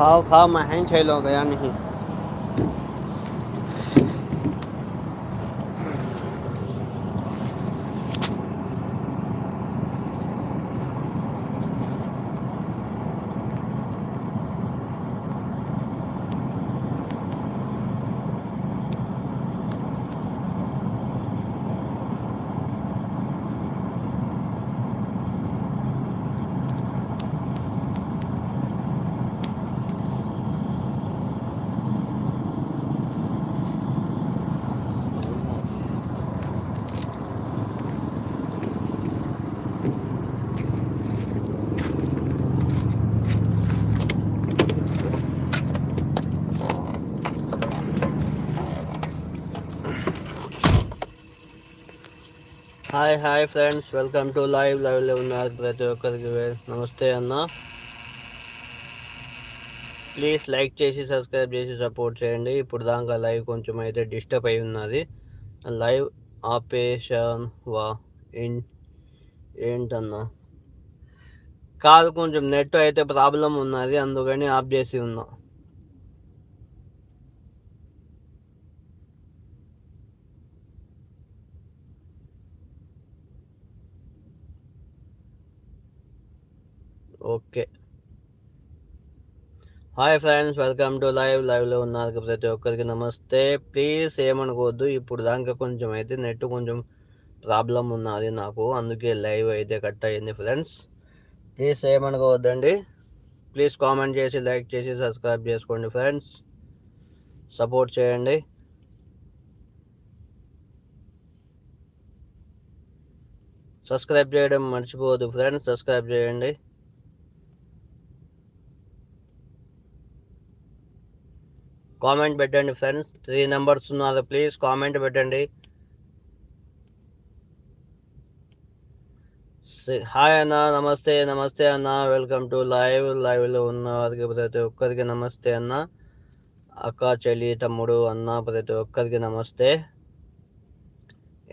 खाओ खाओ मैं छह लोग गया नहीं। Hi hi friends welcome to live లైవ్లో ఉన్నారు ప్రతి ఒక్కరికి నమస్తే అన్న ప్లీజ్ లైక్ చేసి సబ్స్క్రైబ్ చేసి సపోర్ట్ చేయండి. ఇప్పుడు దాకా లైవ్ కొంచెం అయితే డిస్టర్బ్ అయి ఉన్నది. లైవ్ ఆపేషన్ వా? ఏంటన్నా? కాదు కొంచెం నెట్ అయితే ప్రాబ్లం ఉన్నది. అందుకని ఆఫ్ చేసి ఉన్నా. Okay. Hi friends welcome to live. లైవ్లో ఉన్నారు ప్రతి ఒక్కరికి నమస్తే. ప్లీజ్ ఏమనుకోవద్దు ఇప్పుడు దాకా కొంచెం అయితే నెట్ కొంచెం ప్రాబ్లం ఉన్నది నాకు. అందుకే లైవ్ అయితే కట్ అయ్యింది ఫ్రెండ్స్. ప్లీజ్ ఏమనుకోవద్దండి. ప్లీజ్ కామెంట్ చేసి లైక్ చేసి సబ్స్క్రైబ్ చేసుకోండి ఫ్రెండ్స్. సపోర్ట్ చేయండి. సబ్స్క్రైబ్ చేయడం మర్చిపోవద్దు ఫ్రెండ్స్ సబ్స్క్రైబ్ చేయండి. కామెంట్ పెట్టండి ఫ్రెండ్స్. త్రీ నెంబర్స్ ఉన్నారు ప్లీజ్ కామెంట్ పెట్టండి. హాయ్ అన్న నమస్తే నమస్తే అన్న. Welcome to live. లైవ్లో ఉన్న వారికి ప్రతి ఒక్కరికి నమస్తే అన్న. అక్క చెల్లి తమ్ముడు అన్న ప్రతి ఒక్కరికి నమస్తే.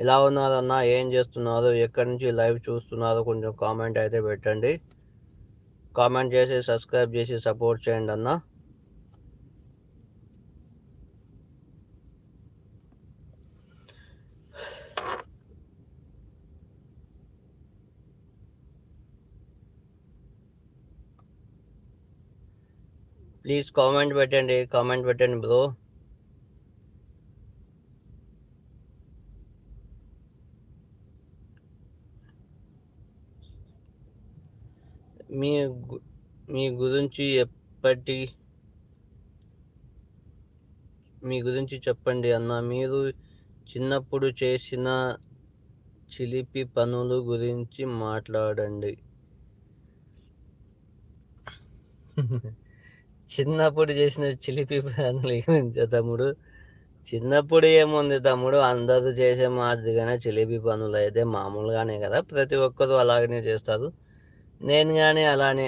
ఎలా ఉన్నారు అన్న? ఏం చేస్తున్నారు? ఎక్కడి నుంచి లైవ్ చూస్తున్నారు? కొంచెం కామెంట్ అయితే పెట్టండి. కామెంట్ చేసి సబ్స్క్రైబ్ చేసి సపోర్ట్ చేయండి అన్నా. ప్లీజ్ కామెంట్ పెట్టండి కామెంట్ పెట్టండి బ్రో. మీ గు- మీ గురించి ఎప్పటి మీ గురించి చెప్పండి అన్న. మీరు చిన్నప్పుడు చేసిన చిలిపి పనుల గురించి మాట్లాడండి. చిన్నప్పుడు చేసిన చిలిపి పనులు తమ్ముడు. చిన్నప్పుడు ఏముంది తమ్ముడు? అందరూ చేసే మాదిరిగానే చిలిపి పనులు అయితే మామూలుగానే కదా? ప్రతి ఒక్కరు అలాగనే చేస్తారు. నేను కానీ అలానే.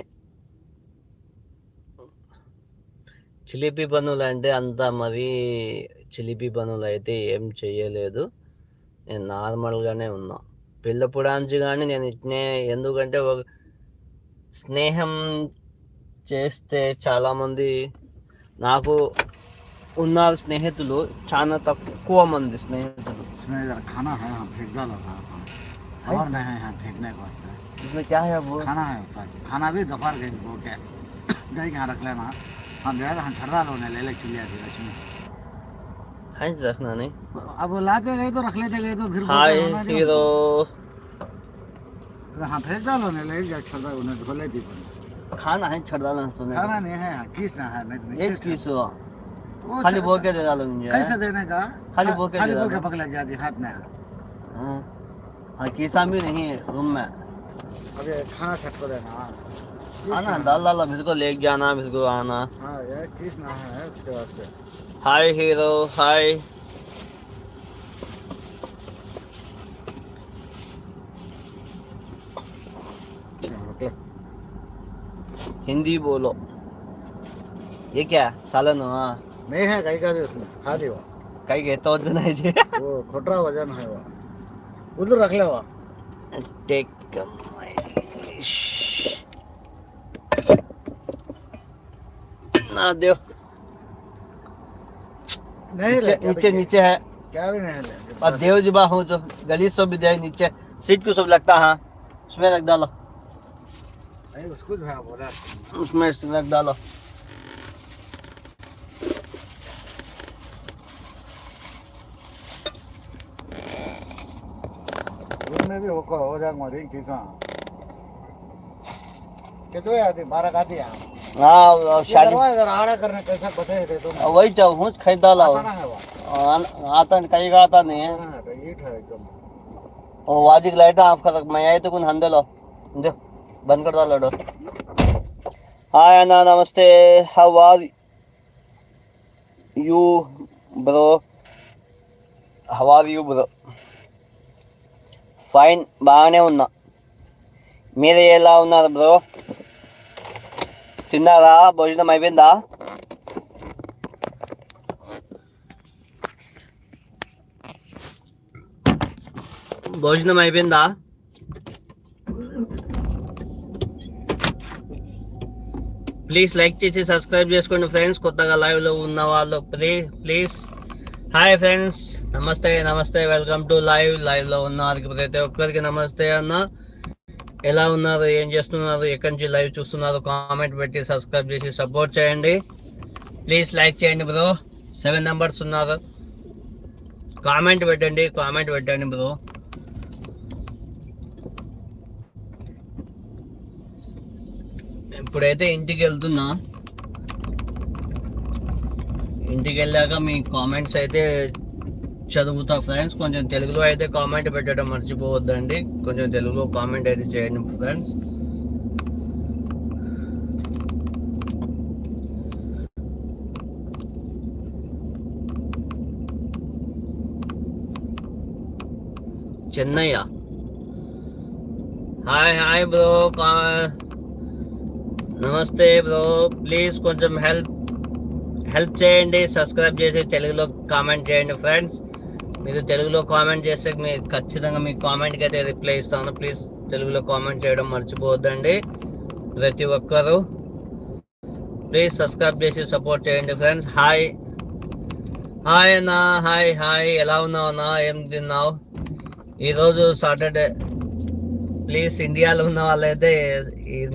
చిలిపి పనులు అంటే అంత మరీ చిలిపి పనులు అయితే ఏం చేయలేదు నేను నార్మల్గానే ఉన్నా. పిల్లపుడాంచి కానీ నేను ఇట్నే ఎందుకంటే ఒక స్నేహం చేస్తే చాలామంది నాకు ఉన్నారు స్నేహితులు చాలా తక్కువ మంది స్నేహితులు इसमें जरा खाना है हम फेंक डालो था और नहीं है यहाँ फेंकने को वास्ते इसमें क्या है वो खाना है ऊपर खाना भी दोपहर गए बोल के गए यहाँ रख लेना हम जो है हम छड़ डालो ने ले ले चिड़िया थी लक्ष्मी है रखना नहीं अब लाते गए तो रख लेते गए तो फिर बोलते हाय होना नहीं। हीरो तो हाँ फेंक डालो ने ले जा छड़ उन्हें धो लेती पर खाना है छड़ाना सुने। खाना नहीं है किस ना है? नहीं तो एक चीज़ वो खाली बोल के दे डालो मुझे कैसे देने का? खाली बोल के खाली बोल के डालो। पक लग जाती हाथ में। हाँ। हाँ किसान भी नहीं है रूम में। अभी खाना छट को देना। हाँ। आना ना- डाल डाला मेरे को लेके जाना मेरे को आना। हाँ ये किस ना है उसके वास्ते हाय हीरो हाय। हिंदी बोलो। ये क्या सालन हुआ नहीं है कहीं का भी उसमें खा ली वो काही घेतो नाही जे। वो खोटरा वज़न है वो। उधर रख ले वो। टेक ना देव नहीं नीचे ले नीचे नीचे है। क्या भी नहीं ले और देव जी बा हूँ जो गली सब भी दे नीचे। सीट को सब लगता है उसमें लग डालो। उसको जो बोला उसमें रख डालो। रूम में भी होगा हो जाएगा रिंग किसा कितने आती बारह का दिया। हाँ शादी आड़ा करने कैसा बताए थे तुम वही तो हूँ खरीद आता नहीं कहीं का आता नहीं है। और वाजिक लाइट ऑफ़ कर मैं आई तो कुछ हंदे लो। दे। బంద్ కూడా హాయ్ అన్న నమస్తే how are you bro how are you bro fine బాగానే ఉన్నా మీరు ఎలా ఉన్నారు బ్రో తిన్నారా భోజనం అయిపోయిందా భోజనం అయిపోయిందా ప్లీజ్ లైక్ చేసి సబ్స్క్రైబ్ చేసుకోండి ఫ్రెండ్స్ కొత్తగా లైవ్లో ఉన్న వాళ్ళు ప్లీజ్ ప్లీజ్ హాయ్ ఫ్రెండ్స్ నమస్తే నమస్తే. వెల్కమ్ టు లైవ్ లైవ్లో ఉన్న వారికి ప్రతి ఒక్కరికి నమస్తే అన్న. ఎలా ఉన్నారు? ఏం చేస్తున్నారు? ఎక్కడి నుంచి లైవ్ చూస్తున్నారు? కామెంట్ పెట్టి సబ్స్క్రైబ్ చేసి సపోర్ట్ చేయండి. ప్లీజ్ లైక్ చేయండి బ్రో సెవెన్ నెంబర్స్ ఉన్నారు. కామెంట్ పెట్టండి. కామెంట్ పెట్టండి బ్రో ఇప్పుడైతే ఇంటికి వెళ్తున్నా. ఇంటికి వెళ్ళాక మీ కామెంట్స్ అయితే చదువుతా ఫ్రెండ్స్. కొంచెం తెలుగులో అయితే కామెంట్ పెట్టడం మర్చిపోవద్దండి. కొంచెం తెలుగులో కామెంట్ అయితే చేయండి friends. Chennaiah. Hi hi bro. కా నమస్తే బ్రో ప్లీజ్ కొంచెం హెల్ప్ హెల్ప్ చేయండి సబ్స్క్రైబ్ చేసి తెలుగులో కామెంట్ చేయండి ఫ్రెండ్స్. మీరు తెలుగులో కామెంట్ చేస్తే మీ ఖచ్చితంగా మీ కామెంట్కి అయితే రిప్లై ఇస్తాను. ప్లీజ్ తెలుగులో కామెంట్ చేయడం మర్చిపోవద్దండి. ప్రతి ఒక్కరూ ప్లీజ్ సబ్స్క్రైబ్ చేసి సపోర్ట్ చేయండి ఫ్రెండ్స్. హాయ్. హాయ్ అన్నా హాయ్ హాయ్. ఎలా ఉన్నావు అన్నా? ఏం తిన్నావు? ఈరోజు సాటర్డే ప్లీజ్ ఇండియాలో ఉన్న వాళ్ళైతే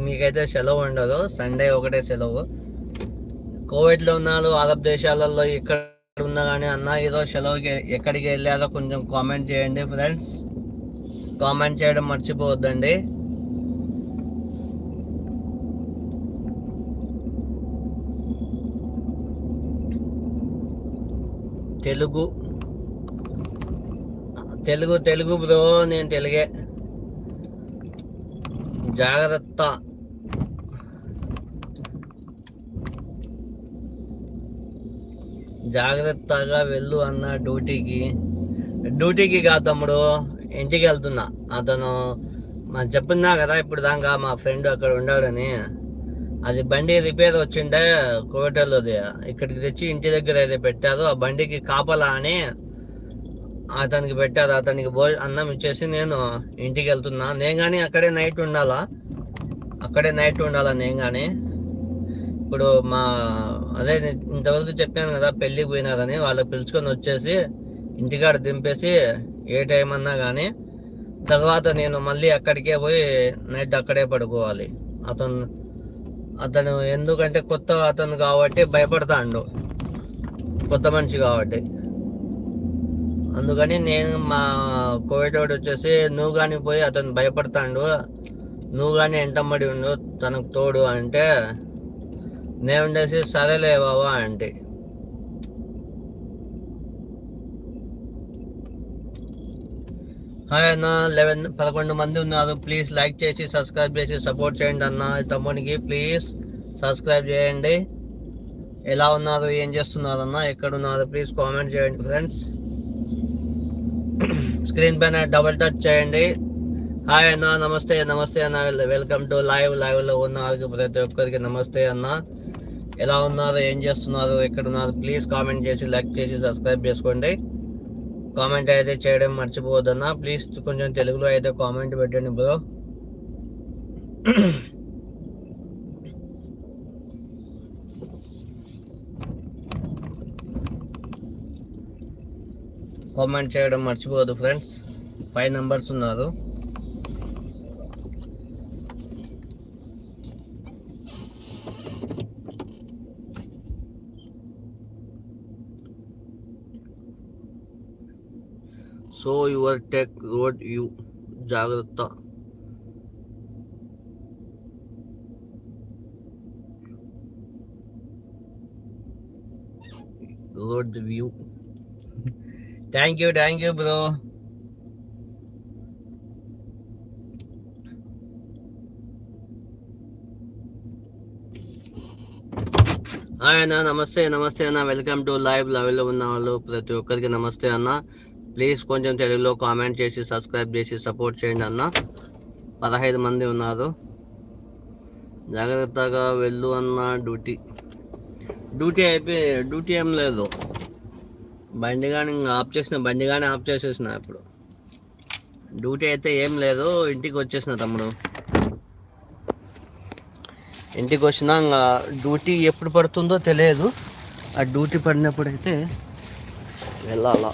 మీకైతే సెలవు ఉండదు. సండే ఒకటే సెలవు. కోవిడ్లో ఉన్నారు అరబ్ దేశాలలో ఎక్కడ ఉన్నా కానీ అన్న ఈరోజు సెలవుకి ఎక్కడికి వెళ్ళారో కొంచెం కామెంట్ చేయండి ఫ్రెండ్స్. కామెంట్ చేయడం మర్చిపోవద్దండి. తెలుగు తెలుగు తెలుగు బ్రో నేను తెలుగే. జాగ్రత్త. జాగ్రత్తగా వెళ్ళు అన్న డ్యూటీకి. డ్యూటీకి కాదు తమ్ముడు? ఇంటికి వెళ్తున్నా. అతను మనం చెప్పున్నా కదా ఇప్పుడు దాకా మా ఫ్రెండ్ అక్కడ ఉన్నాడని అది బండి రిపేర్ వచ్చిండే కోటలోది ఇక్కడికి తెచ్చి ఇంటి దగ్గర అయితే పెట్టారు. ఆ బండికి కాపలా అని అతనికి పెట్టారు అతనికి భో అన్నం ఇచ్చేసి నేను ఇంటికి వెళ్తున్నా నేను కానీ అక్కడే నైట్ ఉండాలా? అక్కడే నైట్ ఉండాలా నేను కానీ ఇప్పుడు మా అదే ఇంతవరకు చెప్పాను కదా పెళ్ళికి పోయినారని వాళ్ళు పిలుచుకొని వచ్చేసి ఇంటికాడ దింపేసి ఏ టైం అన్నా కానీ తర్వాత నేను మళ్ళీ అక్కడికే పోయి నైట్ అక్కడే పడుకోవాలి. అతను అతను ఎందుకంటే కొత్త అతను కాబట్టి భయపడతాండు. కొత్త మనిషి కాబట్టి. అందుకని నేను మా కోవిడోడు వచ్చేసి నువ్వు కానీ పోయి అతను భయపడతాడు. నువ్వు కానీ ఎంటమ్మడి ఉండు తనకు తోడు అంటే నేను ఉండేసి సరేలే బాబా అంటే. హాయ్ అన్న లెవెన్ పదకొండు మంది ఉన్నారు. ప్లీజ్ లైక్ చేసి సబ్స్క్రైబ్ చేసి సపోర్ట్ చేయండి అన్న. తమ్మునికి ప్లీజ్ సబ్స్క్రైబ్ చేయండి. ఎలా ఉన్నారు ఏం చేస్తున్నారు అన్న ఎక్కడ ఉన్నారు ప్లీజ్ కామెంట్ చేయండి ఫ్రెండ్స్. స్క్రీన్ పైన డబుల్ టచ్ చేయండి. హాయ్ అన్న నమస్తే నమస్తే అన్న వెల్కమ్ టు లైవ్ లైవ్లో ఉన్న వాళ్ళకి ప్రతి ఒక్కరికి నమస్తే అన్న. ఎలా ఉన్నారు ఏం చేస్తున్నారు ఎక్కడ ఉన్నారు ప్లీజ్ కామెంట్ చేసి లైక్ చేసి సబ్స్క్రైబ్ చేసుకోండి. కామెంట్ అయితే చేయడం మర్చిపోవద్దన్న. ప్లీజ్ కొంచెం తెలుగులో అయితే కామెంట్ పెట్టండి బ్రో కామెంట్ చేయడం మర్చిపోవద్దు ఫ్రెండ్స్ ఫైవ్ నెంబర్స్ ఉన్నారు. So your tech road you జాగ్రత్త. Road view thank you thank you bro hi అన్న. నమస్తే నమస్తే అన్న. వెల్కమ్ టు లైవ్ లెవెల్లో ఉన్న వాళ్ళు ప్రతి ఒక్కరికి నమస్తే అన్న. ప్లీజ్ కొంచెం తెలుగులో కామెంట్ చేసి సబ్స్క్రైబ్ చేసి సపోర్ట్ చేయండి అన్న. పదహైదు మంది ఉన్నారు. జాగ్రత్తగా వెళ్ళు అన్న. డ్యూటీ డ్యూటీ అయిపోయి డ్యూటీ ఏం లేదు. బండి కానీ ఇంకా ఆఫ్ చేసిన బండి కానీ ఆఫ్ చేసేసిన ఇప్పుడు. డ్యూటీ అయితే ఏం లేదు ఇంటికి వచ్చేసిన తమ్ముడు. ఇంటికి వచ్చినా ఇంకా డ్యూటీ ఎప్పుడు పడుతుందో తెలియదు. ఆ డ్యూటీ పడినప్పుడు అయితే వెళ్ళాలా.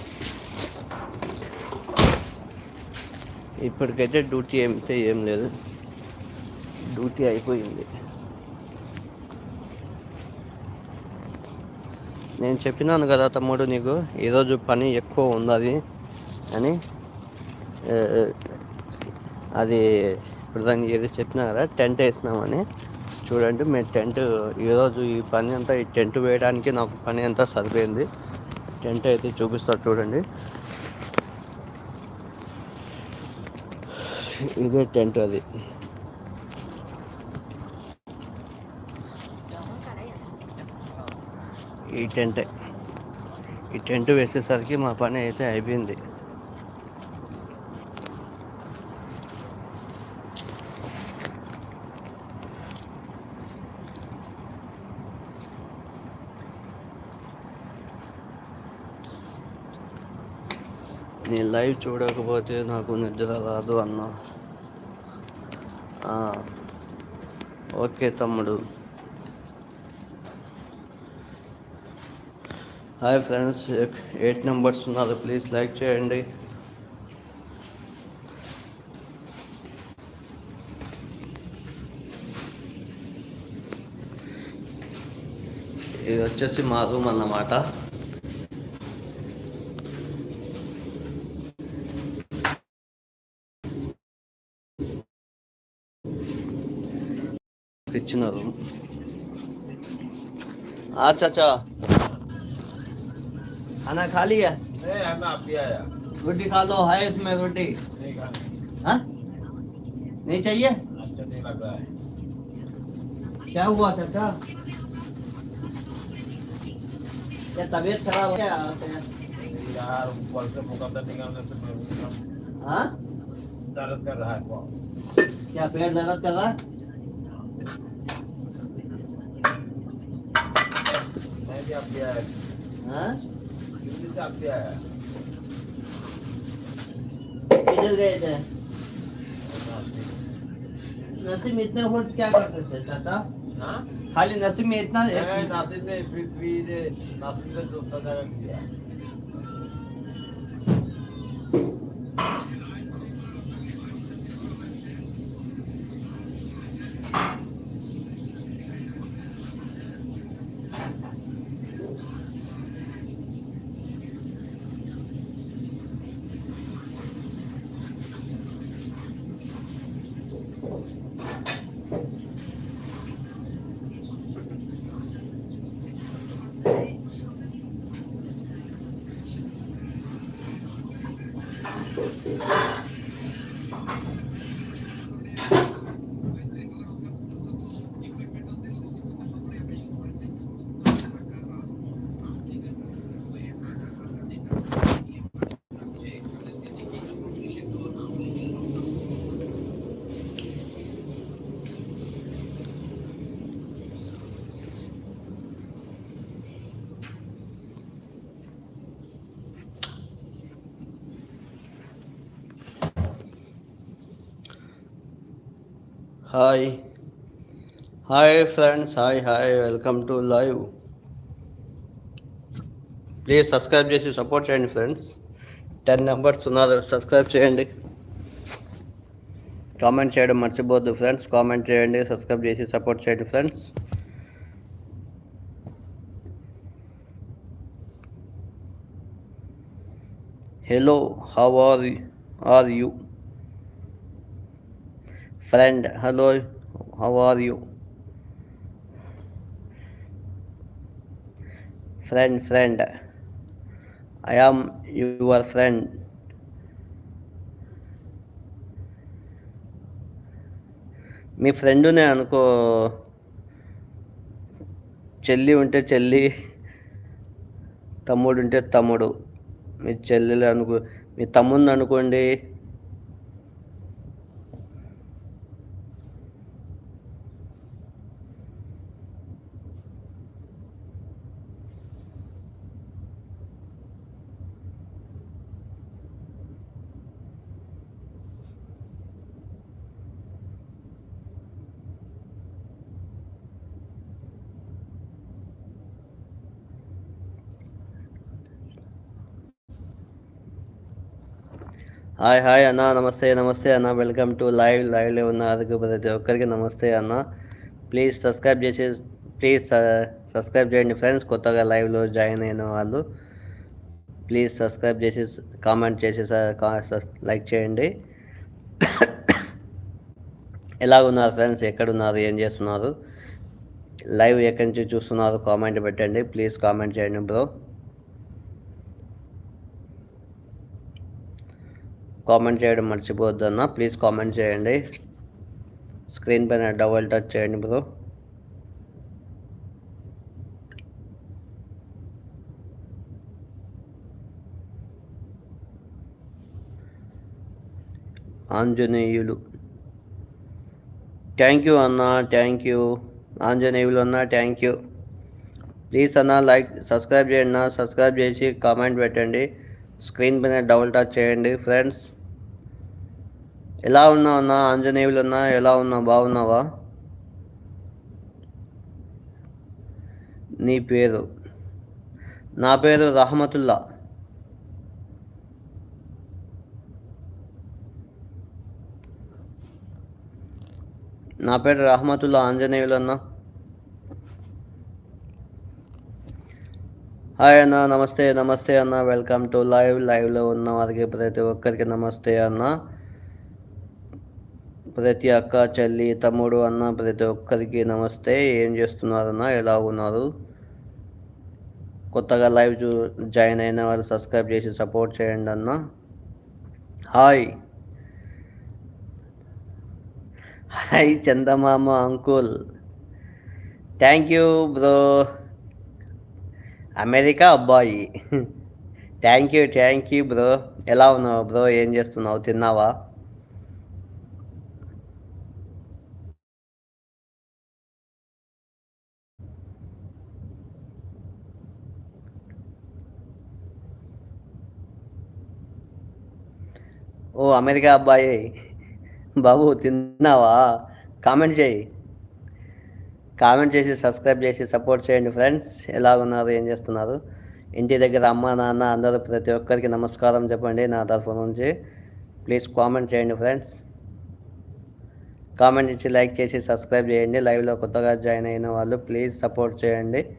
ఇప్పటికైతే డ్యూటీ ఏమితే ఏం లేదు. డ్యూటీ అయిపోయింది. నేను చెప్పినాను కదా తమ్ముడు నీకు ఈరోజు పని ఎక్కువ ఉన్నది అని. అది ఇప్పుడు దాన్ని ఏదో చెప్పినా కదా టెంట్ వేసినామని. చూడండి మేము టెంట్ ఈరోజు ఈ పని అంతా ఈ టెంట్ వేయడానికి నాకు పని అంతా సరిపోయింది. టెంట్ అయితే చూపిస్తారు చూడండి. ఇదే టెంట్ అది. ఈ టెంటే. ఈ టెంట్ వేసేసరికి మా పని అయితే అయిపోయింది. నీ లైవ్ చూడకపోతే నాకు నిద్ర రాదు అన్న. ఓకే తమ్ముడు. హాయ్ ఫ్రెండ్స్ ఎయిట్ నెంబర్స్ ఉన్నారు. ప్లీజ్ లైక్ చేయండి. ఇది వచ్చేసి మా రూమ్ అన్నమాట. ఇచ్చిన రూమ్. ఆచా खाना खा लिया? रोटी खा लो है इसमें रोटी? हाँ? नहीं चाहिए? अच्छा नहीं लग रहा है। क्या हुआ चाचा? क्या तबीयत खराब है क्या यार ऊपर से मुकदर निकालने से हाँ? दर्द कर रहा है क्या पेट दर्द कर रहा है? मैं भी आप आया। हाँ? दिल्ली से आप भी आया किधर गए थे नसीम इतने वोट क्या करते थे चाचा हाँ खाली नसीम में इतना नहीं, नासिर ने फिर भी ये नासिर ने जो सजा किया Hi hi friends hi hi welcome to live please subscribe చేసి సపోర్ట్ చేయండి ఫ్రెండ్స్ టెన్ నెంబర్స్ ఉన్నారు. సబ్స్క్రైబ్ చేయండి. కామెంట్ చేయడం మర్చిపోద్దు ఫ్రెండ్స్ కామెంట్ చేయండి. సబ్స్క్రైబ్ చేసి సపోర్ట్ చేయండి friends hello how are are you friend hello how are you friend friend I am your friend మీ ఫ్రెండునే అనుకో చెల్లి ఉంటే చెల్లి తమ్ముడు ఉంటే తమ్ముడు. మీ చెల్లెలు అనుకో మీ తమ్ముడిని అనుకోండి హాయ్ హాయ్ అన్న నమస్తే నమస్తే అన్న. వెల్కమ్ టు లైవ్ లైవ్లో ఉన్న అరకు ప్రతి ఒక్కరికి నమస్తే అన్న. ప్లీజ్ సబ్స్క్రైబ్ చేసి ప్లీజ్ సబ్స్క్రైబ్ చేయండి ఫ్రెండ్స్ కొత్తగా లైవ్లో జాయిన్ అయిన వాళ్ళు ప్లీజ్ సబ్స్క్రైబ్ చేసి కామెంట్ చేసి లైక్ చేయండి. ఎలా ఉన్నారు ఫ్రెండ్స్ ఎక్కడున్నారు? ఏం చేస్తున్నారు? లైవ్ ఎక్కడి నుంచి చూస్తున్నారు? కామెంట్ పెట్టండి. ప్లీజ్ కామెంట్ చేయండి బ్రో కామెంట్ చేయడం మర్చిపోవద్దు అన్న ప్లీజ్ కామెంట్ చేయండి. స్క్రీన్ పైన డబుల్ టచ్ చేయండి బ్రో. ఆంజనేయులు. థ్యాంక్ యూ అన్న థ్యాంక్ యూ. ఆంజనేయులు అన్న థ్యాంక్ యూ. ప్లీజ్ అన్న లైక్ సబ్స్క్రైబ్ చేయండి అన్న. సబ్స్క్రైబ్ చేసి కామెంట్ పెట్టండి. స్క్రీన్ పైన డబుల్ టచ్ చేయండి. ఫ్రెండ్స్ ఎలా ఉన్నావు అన్న? ఆంజనేయులు అన్న ఎలా ఉన్నావు? బాగున్నావా? నీ పేరు? నా పేరు రహమతుల్లా. నా పేరు రహమతుల్లా ఆంజనేయులు అన్న హాయ్ అన్న నమస్తే నమస్తే అన్న. Welcome to live. లైవ్లో ఉన్న వారికి ప్రతి ఒక్కరికి నమస్తే అన్న. ప్రతి అక్క చెల్లి తమ్ముడు అన్న ప్రతి ఒక్కరికి నమస్తే. ఏం చేస్తున్నారన్న ఎలా ఉన్నారు? కొత్తగా లైవ్ చూ జాయిన్ అయిన వాళ్ళు సబ్స్క్రైబ్ చేసి సపోర్ట్ చేయండి అన్న. Hi. Hi Chandamama uncle. Thank you bro. America అబ్బాయి. Thank you thank you bro. ఎలా ఉన్నావు బ్రో? ఏం చేస్తున్నావు? తిన్నావా? అమెరికా అబ్బాయి. బాబు తిన్నావా? కామెంట్ చేయి. కామెంట్ చేసి సబ్స్క్రైబ్ చేసి సపోర్ట్ చేయండి ఫ్రెండ్స్. ఎలా ఉన్నారు ఏం చేస్తున్నారు? ఇంటి దగ్గర అమ్మ నాన్న అందరూ ప్రతి ఒక్కరికి నమస్కారం చెప్పండి నా తరఫు నుంచి. ప్లీజ్ కామెంట్ చేయండి ఫ్రెండ్స్. కామెంట్ ఇచ్చి లైక్ చేసి సబ్స్క్రైబ్ చేయండి. లైవ్లో కొత్తగా జాయిన్ అయిన వాళ్ళు ప్లీజ్ సపోర్ట్ చేయండి.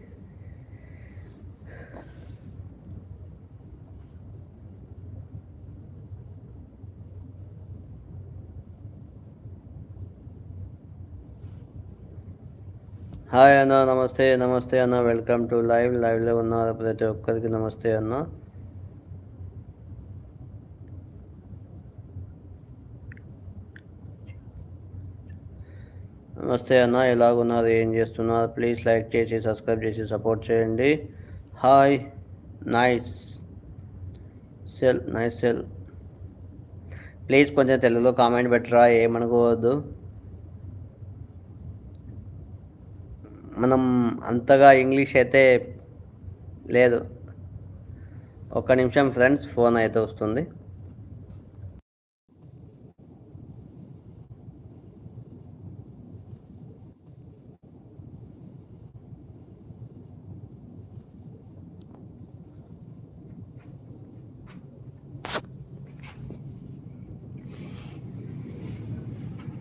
హాయ్ అన్న నమస్తే నమస్తే అన్న వెల్కమ్ టు లైవ్. లైవ్లో ఉన్న ప్రతి ఒక్కరికి నమస్తే అన్న. నమస్తే అన్న ఎలాగున్నారు ఏం చేస్తున్నారు? ప్లీజ్ లైక్ చేసి సబ్స్క్రైబ్ చేసి సపోర్ట్ చేయండి. Hi nice cell nice cell. Please కొంచెం తెలుగులో కామెంట్ పెట్టరా ఏమనుకోవద్దు. మనం అంతగా ఇంగ్లీష్ అయితే లేదు. ఒక నిమిషం ఫ్రెండ్స్ ఫోన్ అయితే వస్తుంది.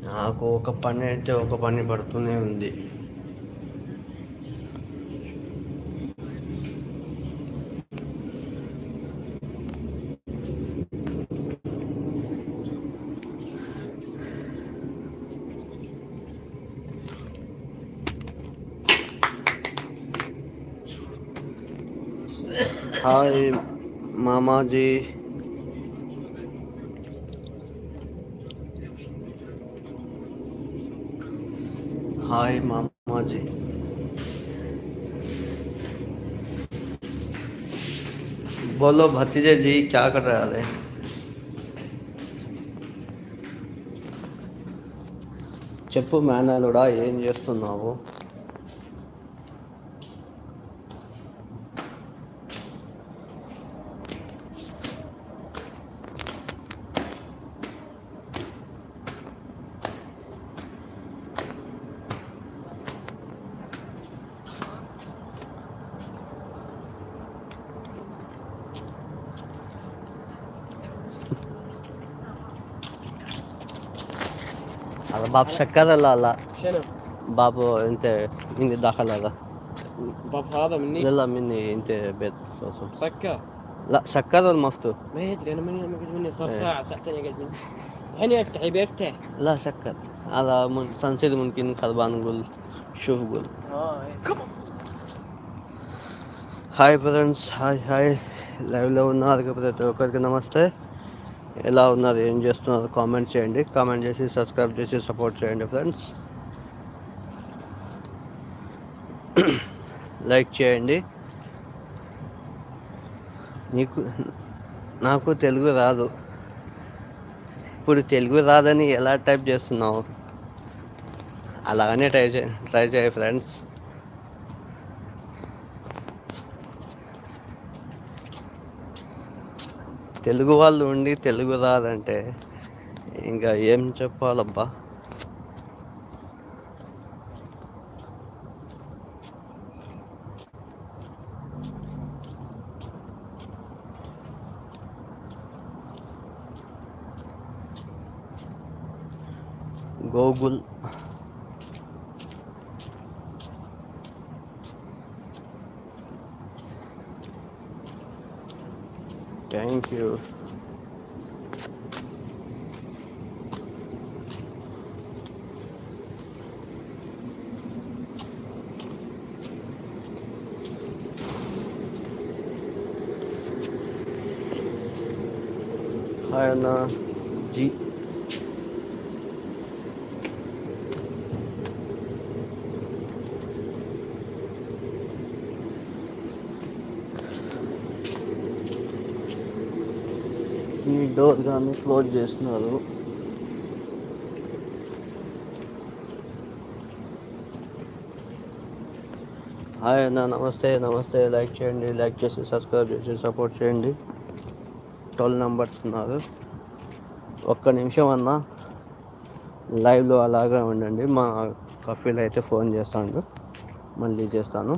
నాకు ఒక పని అయితే ఒక పని పడుతూనే ఉంది. హాయ్ మామాజీ हाय मामा जी बोलो भतीजे जी क्या कर रहे हैं చెప్పు మేనలుడా ఏం చేస్తున్నావు هذا باب شكر لا لا شنو؟ باب انت مني داخل هذا باب هذا مني لا لا مني انت بيت صوصو. مسكر لا سكر ولا مفتوح ما يدري انا مني اقعد مني صار إيه. ساعه ساعتين اقعد مني يعني افتح يبي افتح لا سكر هذا من سنسير ممكن خربان نقول شوف قول اه إيه. హాయ్ ఫ్రెండ్స్ హాయ్ హాయ్ లైవ్లో ఉన్నారు ప్రతి ఒక్కరికి నమస్తే ఎలా ఉన్నారు ఏం చేస్తున్నారు కామెంట్ చేయండి. కామెంట్ చేసి సబ్స్క్రైబ్ చేసి సపోర్ట్ చేయండి ఫ్రెండ్స్ లైక్ చేయండి. నీకు నాకు తెలుగు రాదు. ఇప్పుడు తెలుగు రాదని ఎలా టైప్ చేస్తున్నావు? అలాగనే ట్రై చే ట్రై చేయి ఫ్రెండ్స్ తెలుగు వాళ్ళు ఉండి తెలుగు రాదంటే ఇంకా ఏం చెప్పాలబ్బా? గూగుల్ థ్యాంక్ యూ హాయ్ అన్న జీ ఈ డోర్ కానీ క్లోజ్ చేస్తున్నారు. హాయ్ అన్న నమస్తే నమస్తే. లైక్ చేయండి లైక్ చేసి సబ్స్క్రైబ్ చేసి సపోర్ట్ చేయండి. ట్వెల్వ్ నెంబర్స్ ఉన్నారు. ఒక్క నిమిషం అన్న. లైవ్లో అలాగే ఉండండి. మా కఫీలు అయితే ఫోన్ చేస్తాను మళ్ళీ చేస్తాను.